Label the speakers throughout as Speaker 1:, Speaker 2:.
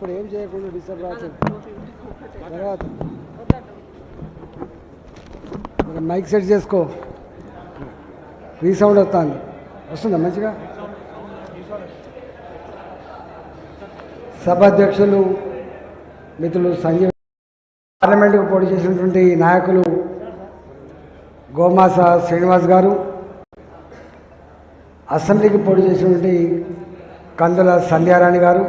Speaker 1: ఇప్పుడు ఏం చేయకుండా డిస్టర్బ్ రావచ్చు. తర్వాత. మైక్ సెట్ చేసుకో. రీసౌండ్ వస్తుంది. వస్తుందా మంచిగా? సభాధ్యక్షులు మిత్రులు సంజయ్ పార్లమెంటుకు పోటీ చేసినటువంటి నాయకులు గోమాస శ్రీనివాస్ గారు అసెంబ్లీకి పోటీ చేసినటువంటి కందుల సంధ్యారాణి గారు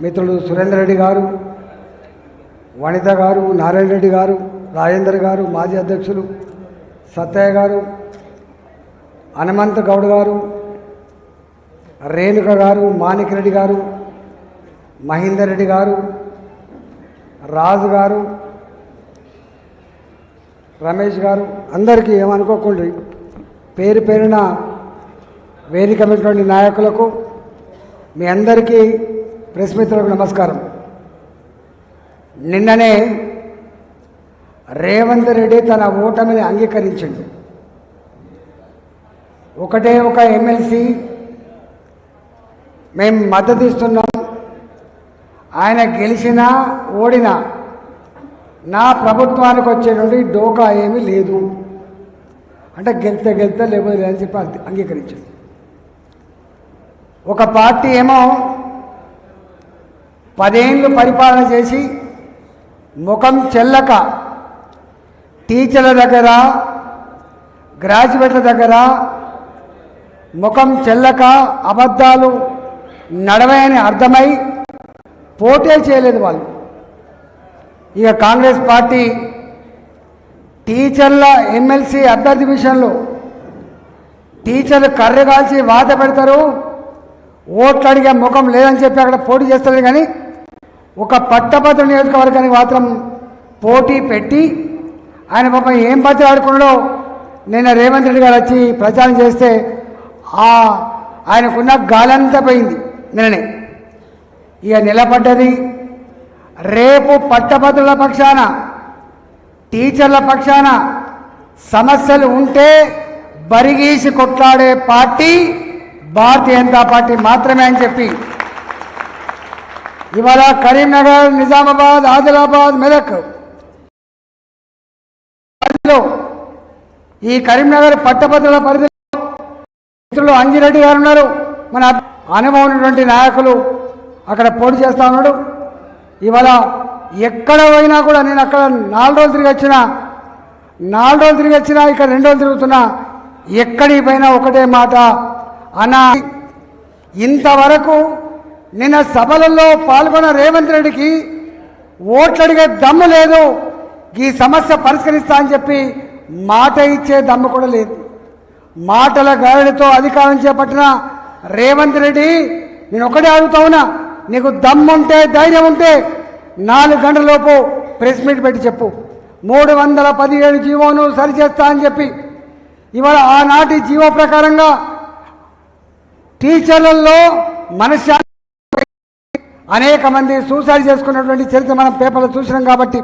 Speaker 1: మిత్రులు సురేందర్ రెడ్డి గారు వనిత గారు నారాయణ రెడ్డి గారు రాజేందర్ గారు మాజీ అధ్యక్షులు సత్తయ్య గారు హనుమంత్ గౌడ్ గారు రేణుక గారు మాణిక్ రెడ్డి గారు మహేందర్ రెడ్డి గారు రాజు గారు రమేష్ గారు అందరికీ ఏమనుకోకుండా. పేరు పేరున వేదిక నాయకులకు మీ అందరికీ ప్రెస్ మిత్రులకు నమస్కారం. నిన్ననే రేవంత్ రెడ్డి తన ఓటమిని అంగీకరించిండు. ఒకటే ఒక ఎమ్మెల్సీ మేము మద్దతు ఇస్తున్నాం ఆయన గెలిచినా ఓడినా నా ప్రభుత్వానికి వచ్చే నుండి డోకా ఏమీ లేదు. అంటే గెలితే గెలితే లేకపోతే అని చెప్పి అంగీకరించింది ఒక పార్టీ ఏమో పదేళ్ళు పరిపాలన చేసి ముఖం చెల్లక టీచర్ల దగ్గర గ్రాడ్యుయేట్ల దగ్గర ముఖం చెల్లక అబద్ధాలు నడవని అర్థమై పోటీ చేయలేదు వాళ్ళు. ఇక కాంగ్రెస్ పార్టీ టీచర్ల ఎమ్మెల్సీ అభ్యర్థి విషయంలో టీచర్లు కర్రె కాల్చి వాత పెడతారు ఓట్లు అడిగే ముఖం లేదని చెప్పి అక్కడ పోటీ చేస్తారు కానీ ఒక పట్టభద్ర నియోజకవర్గానికి మాత్రం పోటీ పెట్టి ఆయన పాపం ఏం బతి ఆడుకున్నాడో నిన్న రేవంత్ రెడ్డి గారు వచ్చి ప్రచారం చేస్తే ఆ ఆయనకున్న గాలంతా పోయింది నిన్ననే. ఇక నిలబడ్డది రేపు పట్టభద్రుల పక్షాన టీచర్ల పక్షాన సమస్యలు ఉంటే బరిగీసి కొట్లాడే పార్టీ భారతీయ జనతా పార్టీ మాత్రమే అని చెప్పి ఇవాళ కరీంనగర్ నిజామాబాద్ ఆదిలాబాద్ మెదక్. పరిధిలో ఈ కరీంనగర్ పట్టభద్రుల పరిధిలో మిత్రులు అంజిరెడ్డి గారు ఉన్నారు. మన అనుభవం ఉన్నటువంటి నాయకులు అక్కడ పోటీ చేస్తా ఉన్నాడు ఇవాళ ఎక్కడ పోయినా కూడా నేను అక్కడ నాలుగు రోజులు తిరిగి వచ్చినా నాలుగు రోజులు తిరిగి వచ్చినా ఇక్కడ రెండు రోజులు తిరుగుతున్నా ఎక్కడికి పోయినా ఒకటే మాట. అన్న ఇంతవరకు నిన్న సభలలో పాల్గొన్న రేవంత్ రెడ్డికి ఓట్లు అడిగే దమ్ము లేదు. ఈ సమస్య పరిష్కరిస్తా అని చెప్పి మాట ఇచ్చే దమ్ము కూడా లేదు. మాటల గాడితో అధికారం చేపట్టిన రేవంత్ రెడ్డి నేను ఒకటే అడుగుతా ఉన్నా నీకు దమ్ముంటే ధైర్యం ఉంటే నాలుగు గంటలలోపు ప్రెస్ మీట్ పెట్టి చెప్పు. మూడు వందల పదిహేడు జీవోను సరిచేస్తా అని చెప్పి. ఇవాళ ఆనాటి జీవో ప్రకారంగా టీచర్లలో మనశ్శాంతి అనేక మంది సూసైడ్ చేసుకున్నటువంటి చరిత్ర మనం పేపర్లో చూసినాం కాబట్టి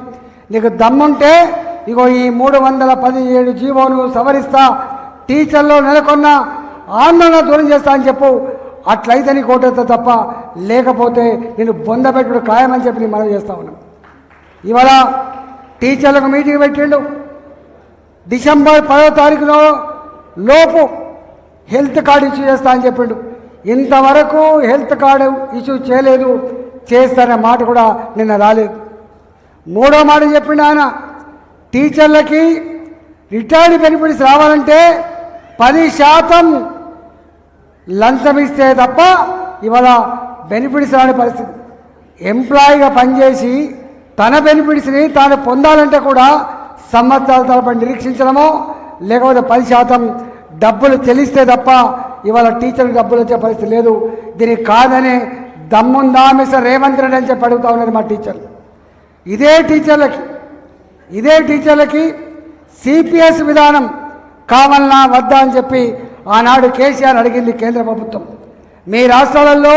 Speaker 1: నీకు దమ్ముంటే ఇగో ఈ మూడు వందల పదిహేడు జీవోను సవరిస్తా టీచర్లో నెలకొన్న ఆందోళన దూరం చేస్తా అని చెప్పు. అట్లయితే నీకు కోటేస్తా తప్ప లేకపోతే నేను బొందబెట్టుడు ఖాయమని చెప్పి నేను మనం చేస్తా ఉన్నాం ఇవాళ టీచర్లకు మీటింగ్ పెట్టిండు. డిసెంబర్ పదో తారీఖులో లోపు హెల్త్ కార్డు ఇష్యూ చేస్తా అని చెప్పిండు. ఇంతవరకు హెల్త్ కార్డు ఇష్యూ చేయలేదు. చేస్తారనే మాట కూడా నిన్న రాలేదు. మూడో మాట చెప్పిండు ఆయన టీచర్లకి రిటైర్డ్ బెనిఫిట్స్ రావాలంటే పది శాతం లంచం ఇస్తే తప్ప ఇవాళ బెనిఫిట్స్ రాని పరిస్థితి. ఎంప్లాయీగా పనిచేసి తన బెనిఫిట్స్ని తాను పొందాలంటే కూడా సంవత్సరాల తరబడి నిరీక్షించడమో లేకపోతే పది శాతం డబ్బులు చెల్లిస్తే తప్ప ఇవాళ టీచర్కి డబ్బులు వచ్చే పరిస్థితి లేదు. దీనికి కాదని దమ్ముందా మిస్టర్ రేవంత్ రెడ్డి అని చెప్పి అడుగుతా ఉన్నారు మా టీచర్ ఇదే టీచర్లకి ఇదే టీచర్లకి సిపిఎస్ విధానం కావాలన్నా వద్దా అని చెప్పి ఆనాడు కేసీఆర్ అడిగింది కేంద్ర ప్రభుత్వం. మీ రాష్ట్రాలలో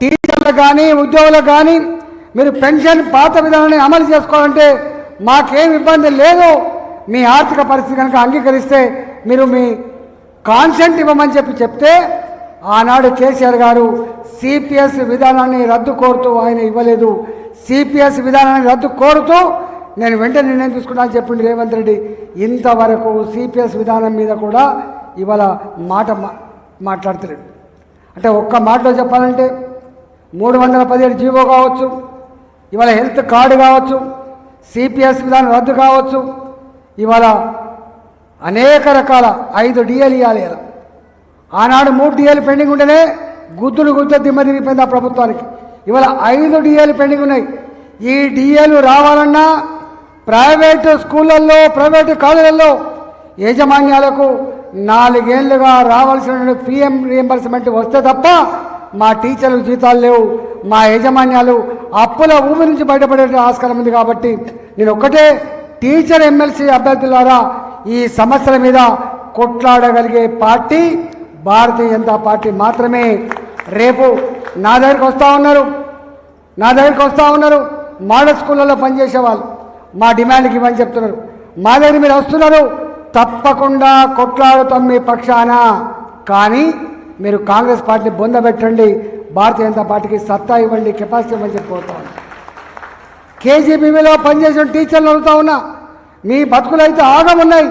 Speaker 1: టీచర్లకు కానీ ఉద్యోగులకు కానీ మీరు పెన్షన్ పాత విధానాన్ని అమలు చేసుకోవాలంటే మాకేం ఇబ్బంది లేదు. మీ ఆర్థిక పరిస్థితి కనుక అంగీకరిస్తే మీరు మీ కాన్సెంట్ ఇవ్వమని చెప్పి చెప్తే ఆనాడు కేసీఆర్ గారు సిపిఎస్ విధానాన్ని రద్దు కోరుతూ ఆయన ఇవ్వలేదు. సిపిఎస్ విధానాన్ని రద్దు కోరుతూ నేను వెంటనే నిర్ణయం తీసుకున్నా చెప్పిండు చెప్పింది రేవంత్ రెడ్డి. ఇంతవరకు సిపిఎస్ విధానం మీద కూడా ఇవాళ మాట మా- అంటే ఒక్క మాటలో చెప్పాలంటే మూడు వందల పదిహేడు జీవో కావచ్చు ఇవాళ హెల్త్ కార్డు కావచ్చు సిపిఎస్ విధానం రద్దు కావచ్చు ఇవాళ అనేక రకాల ఐదు డిఎల్ ఇవ్వాలి ఇలా ఆనాడు మూడు డిఎల్ పెండింగ్ ఉంటేనే గుద్దులు గుద్ద దిమ్మ తిరిగిపోయింది ఆ ప్రభుత్వానికి. ఇవాళ ఐదు డిఏలు పెండింగ్ ఉన్నాయి. ఈ డిఏలు రావాలన్నా ప్రైవేటు స్కూళ్ళల్లో ప్రైవేటు కాలేజీల్లో యాజమాన్యాలకు నాలుగేళ్ళుగా రావాల్సిన పిఎం రియంబర్స్మెంట్ వస్తే తప్ప మా టీచర్లు జీతాలు లేవు. మా యాజమాన్యాలు అప్పుల ఊమి నుంచి బయటపడే ఆస్కారం ఉంది కాబట్టి నేను ఒక్కటే టీచర్ ఎమ్మెల్సీ అభ్యర్థులారా ఈ సమస్యల మీద కొట్లాడగలిగే పార్టీ భారతీయ జనతా పార్టీ మాత్రమే రేపు నా దగ్గరికి వస్తూ ఉన్నారు. నా దగ్గరికి వస్తూ ఉన్నారు. మోడల్ స్కూళ్ళలో పనిచేసే వాళ్ళు. మా డిమాండ్కి ఇవ్వని చెప్తున్నారు. మా దగ్గర మీరు వస్తున్నారు. తప్పకుండా కొట్లాడుతాం మీ పక్షాన. కానీ మీరు కాంగ్రెస్ పార్టీని బొందబెట్టండి భారతీయ జనతా పార్టీకి సత్తా ఇవ్వండి కెపాసిటీ ఇవ్వని చెప్పిపోతాను కేజీబీవీలో పనిచేసిన టీచర్లు అడుగుతా ఉన్నా. మీ బతుకులు అయితే ఆగమున్నాయి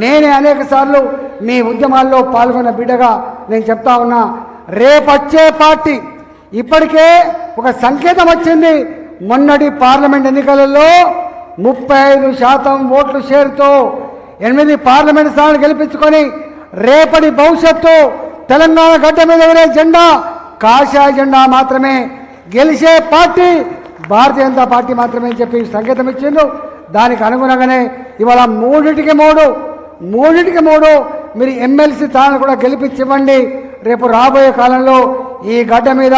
Speaker 1: నేనే అనేక సార్లు మీ ఉద్యమాల్లో పాల్గొన్న బిడ్డగా నేను చెప్తా ఉన్నా రేపచ్చే పార్టీ. ఇప్పటికే ఒక సంకేతం వచ్చింది. మొన్నటి పార్లమెంట్ ఎన్నికలలో ముప్పై ఐదు శాతం ఓట్లు షేర్తో ఎనిమిది పార్లమెంట్ స్థానాలు గెలిపించుకొని రేపటి భవిష్యత్తు తెలంగాణ గడ్డ మీద ఎగిరే జెండా కాషాయ జెండా మాత్రమే. గెలిచే పార్టీ భారతీయ జనతా పార్టీ మాత్రమే అని చెప్పి సంకేతం ఇచ్చిండు దానికి అనుగుణంగానే ఇవాళ మూడింటికి మూడు మూడింటికి మూడు మీరు ఎమ్మెల్సీ స్థానాలు కూడా గెలిపించివ్వండి. రేపు రాబోయే కాలంలో ఈ గడ్డ మీద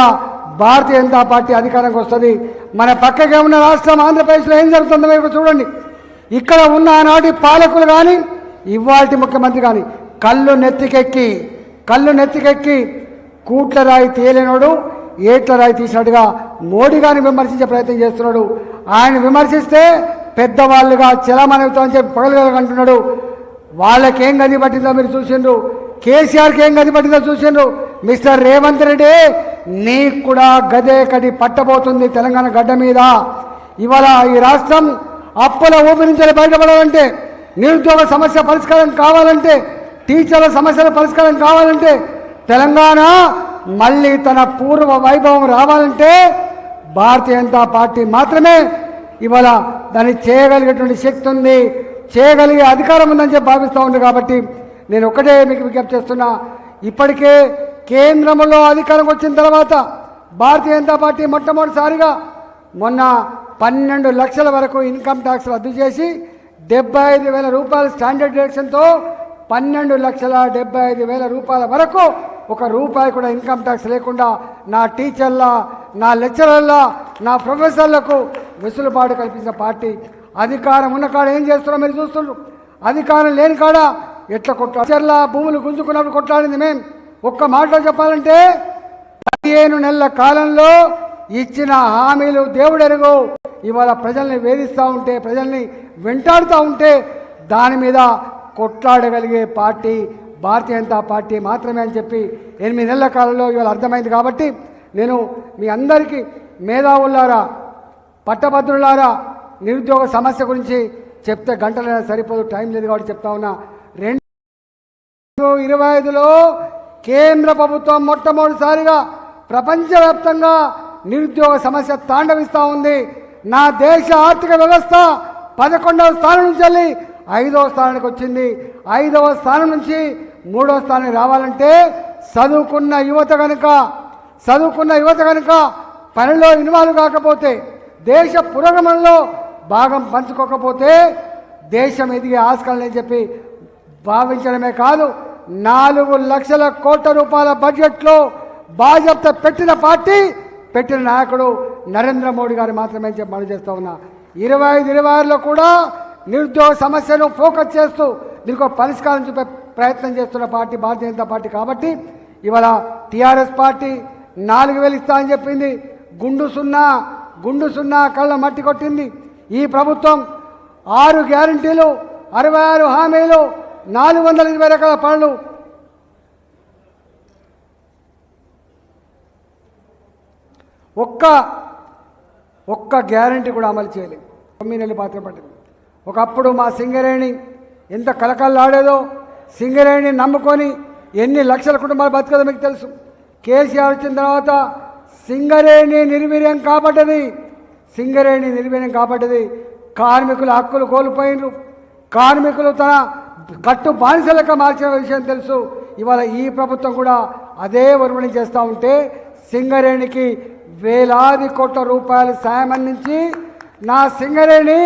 Speaker 1: భారతీయ జనతా పార్టీ అధికారంకి వస్తుంది. మన పక్కకే ఉన్న రాష్ట్రం ఆంధ్రప్రదేశ్లో ఏం జరుగుతుందో మీరు చూడండి. ఇక్కడ ఉన్న ఆనాటి పాలకులు కానీ ఇవాటి ముఖ్యమంత్రి కానీ కళ్ళు నెత్తికెక్కి కళ్ళు నెత్తికెక్కి కూట్ల రాయి తేలినోడు ఏట్ల రాయి తీసినట్టుగా మోడీ గారిని విమర్శించే ప్రయత్నం చేస్తున్నాడు. ఆయన విమర్శిస్తే పెద్దవాళ్ళుగా చలమనవుతా అని చెప్పి పగలగలంటున్నాడు వాళ్ళకి ఏం గది పట్టిందో మీరు చూసిండ్రు. కేసీఆర్కి ఏం గది పట్టిందో చూసిండ్రు. మిస్టర్ రేవంత్ రెడ్డి నీకు కూడా గదే కడి పట్టబోతుంది తెలంగాణ గడ్డ మీద. ఇవాళ ఈ రాష్ట్రం అప్పుల ఊపి నుంచి బయటపడాలంటే నిరుద్యోగ సమస్య పరిష్కారం కావాలంటే టీచర్ల సమస్యల పరిష్కారం కావాలంటే తెలంగాణ మళ్ళీ తన పూర్వ వైభవం రావాలంటే భారతీయ జనతా పార్టీ మాత్రమే ఇవాళ దాన్ని చేయగలిగేటువంటి శక్తి ఉంది. చేయగలిగే అధికారం ఉందని చెప్పి భావిస్తూ ఉంది కాబట్టి నేను ఒకటే మీకు విజ్ఞప్తి చేస్తున్నా. ఇప్పటికే కేంద్రంలో అధికారం వచ్చిన తర్వాత భారతీయ జనతా పార్టీ మొట్టమొదటిసారిగా మొన్న పన్నెండు లక్షల వరకు ఇన్కమ్ ట్యాక్స్ రద్దు చేసి డెబ్బై ఐదు వేల రూపాయల స్టాండర్డ్ డైరెక్షన్తో పన్నెండు లక్షల డెబ్బై ఐదు వేల రూపాయల వరకు ఒక రూపాయి కూడా ఇన్కమ్ ట్యాక్స్ లేకుండా నా టీచర్ల నా లెక్చరర్ల నా ప్రొఫెసర్లకు వెసులుబాటు కల్పించిన పార్టీ. అధికారం ఉన్న కాడ ఏం చేస్తున్నారో మీరు చూస్తుండ్రు. అధికారం లేని కాడ ఎట్లా కొట్లా భూములు గుంజుకున్నప్పుడు కొట్లాడింది మేం. ఒక్క మాటలో చెప్పాలంటే పదిహేను నెలల కాలంలో ఇచ్చిన హామీలు దేవుడెరుగు ఇవాళ ప్రజల్ని వేధిస్తూ ఉంటే ప్రజల్ని వెంటాడుతూ ఉంటే దాని మీద కొట్లాడగలిగే పార్టీ భారతీయ జనతా పార్టీ మాత్రమే అని చెప్పి ఎనిమిది నెలల కాలంలో ఇవాళ అర్థమైంది కాబట్టి నేను మీ అందరికీ మేధావులారా పట్టభద్రులారా నిరుద్యోగ సమస్య గురించి చెప్తే గంటలైనా సరిపోదు టైం లేదు కాబట్టి చెప్తా ఉన్నా. రెండు ఇరవై ఐదులో కేంద్ర ప్రభుత్వం మొట్టమొదటిసారిగా ప్రపంచవ్యాప్తంగా నిరుద్యోగ సమస్య తాండవిస్తూ ఉంది. నా దేశ ఆర్థిక వ్యవస్థ పదకొండవ స్థానం నుంచి వెళ్ళి ఐదవ స్థానానికి వచ్చింది. ఐదవ స్థానం నుంచి మూడవ స్థానానికి రావాలంటే చదువుకున్న యువత కనుక చదువుకున్న యువత కనుక పనిలో ఇన్వాల్వ్ కాకపోతే దేశ పురోగమనంలో భాగం పంచుకోకపోతే దేశం ఎదిగే ఆస్కారం చెప్పి భావించడమే కాదు నాలుగు లక్షల కోట్ల రూపాయల బడ్జెట్లో బాధ్యత పెట్టిన పార్టీ పెట్టిన నాయకుడు నరేంద్ర మోడీ గారు మాత్రమే చెప్పి మనం చేస్తూ ఉన్నా. ఇరవై ఐదు ఇరవై ఆరులో కూడా నిరుద్యోగ సమస్యను ఫోకస్ చేస్తూ దీనికి ఒక పరిష్కారం చూపే ప్రయత్నం చేస్తున్న పార్టీ భారతీయ జనతా పార్టీ కాబట్టి ఇవాళ టీఆర్ఎస్ పార్టీ నాలుగు వేలు ఇస్తా అని చెప్పింది. గుండు సున్నా గుండు సున్నా కళ్ళ మట్టి కొట్టింది. ఈ ప్రభుత్వం ఆరు గ్యారంటీలు అరవై ఆరు హామీలు నాలుగు వందల ఇరవై రకాల పనులు. ఒక్క ఒక్క గ్యారంటీ కూడా అమలు చేయలేదు. తొమ్మిది నెలలు పాత్ర పట్టింది. ఒకప్పుడు మా సింగరేణి ఎంత కలకల్లాడేదో సింగరేణి నమ్ముకొని ఎన్ని లక్షల కుటుంబాలు బతకదో మీకు తెలుసు. కేసీఆర్ వచ్చిన తర్వాత సింగరేణి నిర్వీర్యం కాబట్టది సింగరేణి నిర్వీర్యం కాబట్టి కార్మికుల హక్కులు కోల్పోయినరు. కార్మికులు తన కట్టు బానిసలక మార్చిన విషయం తెలుసు. ఇవాళ ఈ ప్రభుత్వం కూడా అదే ఒరవడి చేస్తూ ఉంటే సింగరేణికి వేలాది కోట్ల రూపాయలు సాయం అందించి నా సింగరేణి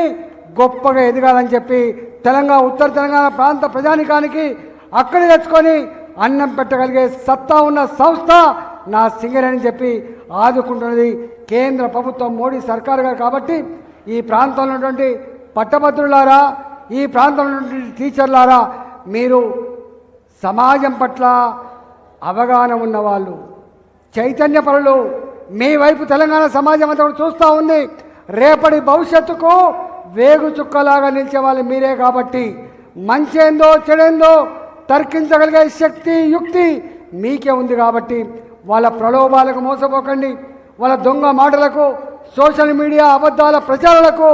Speaker 1: గొప్పగా ఎదగాలని చెప్పి తెలంగాణ ఉత్తర తెలంగాణ ప్రాంత ప్రజానికానికి అక్కడ తెచ్చుకొని అన్నం పెట్టగలిగే సత్తా ఉన్న సంస్థ నా సింగరేణి చెప్పి ఆదుకుంటున్నది కేంద్ర ప్రభుత్వం మోడీ సర్కార్ గారు. కాబట్టి ఈ ప్రాంతంలో ఉన్నటువంటి పట్టభద్రులారా ఈ ప్రాంతంలో ఉన్నటువంటి టీచర్లారా మీరు సమాజం పట్ల అవగాహన ఉన్నవాళ్ళు చైతన్యపరులు మీ వైపు తెలంగాణ సమాజం అంతా కూడా చూస్తూ ఉంది. రేపటి భవిష్యత్తుకు వేగు చుక్కలాగా నిలిచే వాళ్ళు మీరే కాబట్టి మంచేందో చెడేందో తర్కించగలిగే శక్తి యుక్తి మీకే ఉంది కాబట్టి వాళ్ళ ప్రలోభాలకు మోసపోకండి. వాళ్ళ దొంగ మాటలకు సోషల్ మీడియా అబద్ధాల ప్రచారాలకు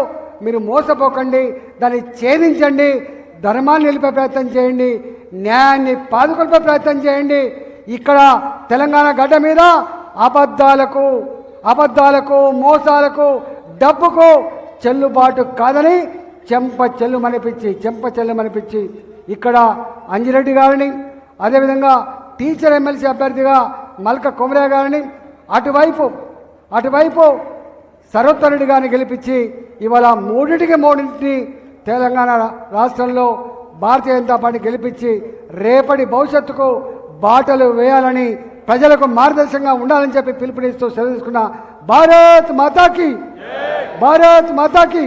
Speaker 1: మీరు మోసపోకండి. దాన్ని ఛేదించండి. ధర్మాన్ని నిలిపే ప్రయత్నం చేయండి. న్యాయాన్ని పాదుకొల్పే ప్రయత్నం చేయండి. ఇక్కడ తెలంగాణ గడ్డ మీద అబద్ధాలకు అబద్ధాలకు మోసాలకు డబ్బుకు చెల్లుబాటు కాదని చెంప చెల్లుమనిపించి చెంప చెల్లుమనిపించి ఇక్కడ అంజిరెడ్డి గారిని అదేవిధంగా టీచర్ ఎమ్మెల్సీ అభ్యర్థిగా మల్క కొమరయ్య గారిని అటువైపు అటువైపు సరోత్తర్ గారిని గెలిపించి ఇవాళ మూడింటికి మూడింటిని తెలంగాణ రాష్ట్రంలో భారతీయ జనతా పార్టీ గెలిపించి రేపటి భవిష్యత్తుకు బాటలు వేయాలని ప్రజలకు మార్గదర్శకంగా ఉండాలని చెప్పి పిలుపునిస్తూ సెలవు తీసుకున్న భారత్ మాతాకి భారత్ మాతాకి.